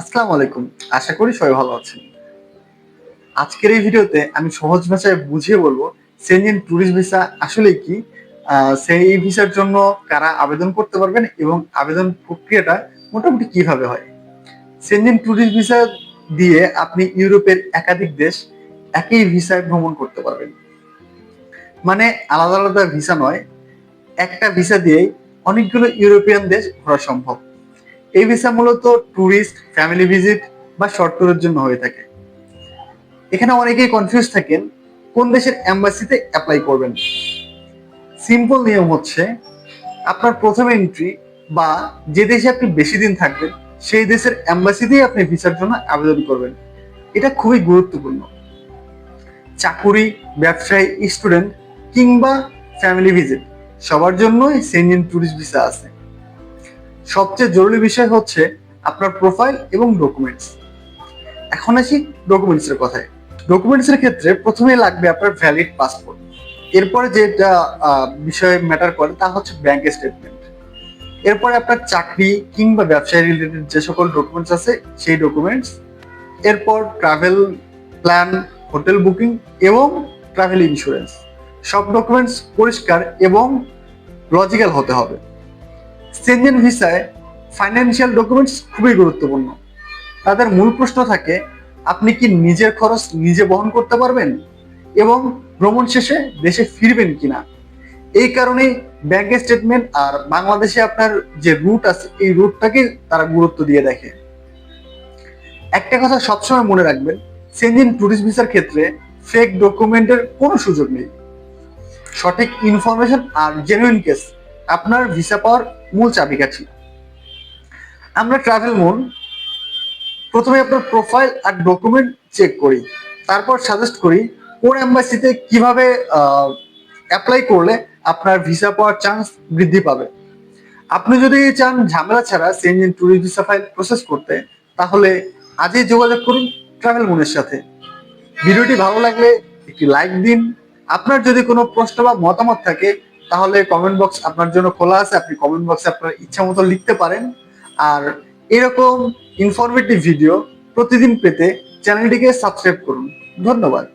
আসসালামু আলাইকুম। আশা করি সবাই ভালো আছেন। আজকের এই ভিডিওতে আমি সহজ ভাষায় বুঝিয়ে বলব সেনজেন ট্যুরিস্ট ভিসা আসলে কি? সেই ভিসার জন্য কারা আবেদন করতে পারবেন এবং আবেদন প্রক্রিয়াটা মোটামুটি কীভাবে হয়? সেনজেন ট্যুরিস্ট ভিসা দিয়ে আপনি ইউরোপের একাধিক দেশ একই ভিসায় ভ্রমণ করতে পারবেন। মানে আলাদা আলাদা ভিসা নয়, একটা ভিসা দিয়েই অনেকগুলো ইউরোপিয়ান দেশ ঘোরা সম্ভব। এই ভিসা মূলত ট্যুরিস্ট ফ্যামিলি ভিজিট বা শর্ট ট্যুরের জন্য হয়ে থাকে। এখানে অনেকেই কনফিউজ থাকেন, কোন দেশের অ্যাম্বাসিতে অ্যাপ্লাই করবেন। সিম্পল নিয়ম হচ্ছে, আপনার প্রথম এন্ট্রি বা যে দেশে আপনি বেশি দিন থাকবেন, সেই দেশের অ্যাম্বাসিতেই আপনি ভিসার জন্য আবেদন করবেন। এটা খুবই গুরুত্বপূর্ণ। চাকুরি, ব্যবসায়ী স্টুডেন্ট কিংবা ফ্যামিলি ভিজিট সবার জন্যই সেনজেন ট্যুরিস্ট ভিসা আছে। সবচেয়ে জরুরি বিষয় হচ্ছে আপনার প্রোফাইল এবং ডকুমেন্টস এখন আসি ডকুমেন্টস এর কথায়। ডকুমেন্টস এর ক্ষেত্রে প্রথমে লাগবে আপনার ভ্যালিড পাসপোর্ট এরপরে যেটা বিষয়ে ম্যাটার করে তা হচ্ছে ব্যাংক স্টেটমেন্ট এরপরে আপনার চাকরি কিংবা ব্যবসায় রিলেটেড যে সকল ডকুমেন্টস আছে, সেই ডকুমেন্টস এরপর ট্রাভেল প্ল্যান হোটেল বুকিং এবং ট্রাভেল ইন্স্যুরেন্স সব ডকুমেন্টস পরিষ্কার এবং লজিক্যাল হতে হবে। সেনজেন ভিসায় ফাইন্যান্সিয়াল ডকুমেন্টস খুবই গুরুত্বপূর্ণ। তাদের মূল প্রশ্ন থাকে, আপনি কি নিজের খরচ নিজে বহন করতে পারবেন? এবং ভ্রমণ শেষে দেশে ফিরবেন কিনা? এই কারণে ব্যাংকের স্টেটমেন্ট আর বাংলাদেশে আপনার যে রুট আছে, এই রুটটাকে তারা গুরুত্ব দিয়ে দেখে। একটা কথা সবসময় মনে রাখবেন সেনজিন ট্যুরিস্ট ভিসার ক্ষেত্রে ফেক ডকুমেন্টের কোনো সুযোগ নেই। সঠিক ইনফরমেশন আর জেনুইন কেস আপনার ভিসা পাওয়ার মূল চাবিকাঠি। আমরা ট্রাভেল মন প্রথমে আপনার প্রোফাইল আর ডকুমেন্ট চেক করি, তারপর সাজেস্ট করি কোন এম্বাসিতে কীভাবে অ্যাপ্লাই করলে আপনার ভিসা পাওয়ার চান্স বৃদ্ধি পাবে। আপনি যদি চান ঝামেলা ছাড়া Schengen tourist visa file process করতে, তাহলে আজই যোগাযোগ করুন ট্রাভেল মনের সাথে। ভিডিওটি ভালো লাগলে একটি লাইক দিন। আপনার যদি কোনো প্রশ্ন বা মতামত থাকে তাহলে কমেন্ট বক্স আপনার জন্য খোলা আছে, আপনি কমেন্ট বক্সে আপনার ইচ্ছা মতো লিখতে পারেন। আর এরকম ইনফরমেটিভ ভিডিও প্রতিদিন পেতে চ্যানেলটিকে সাবস্ক্রাইব করুন। ধন্যবাদ।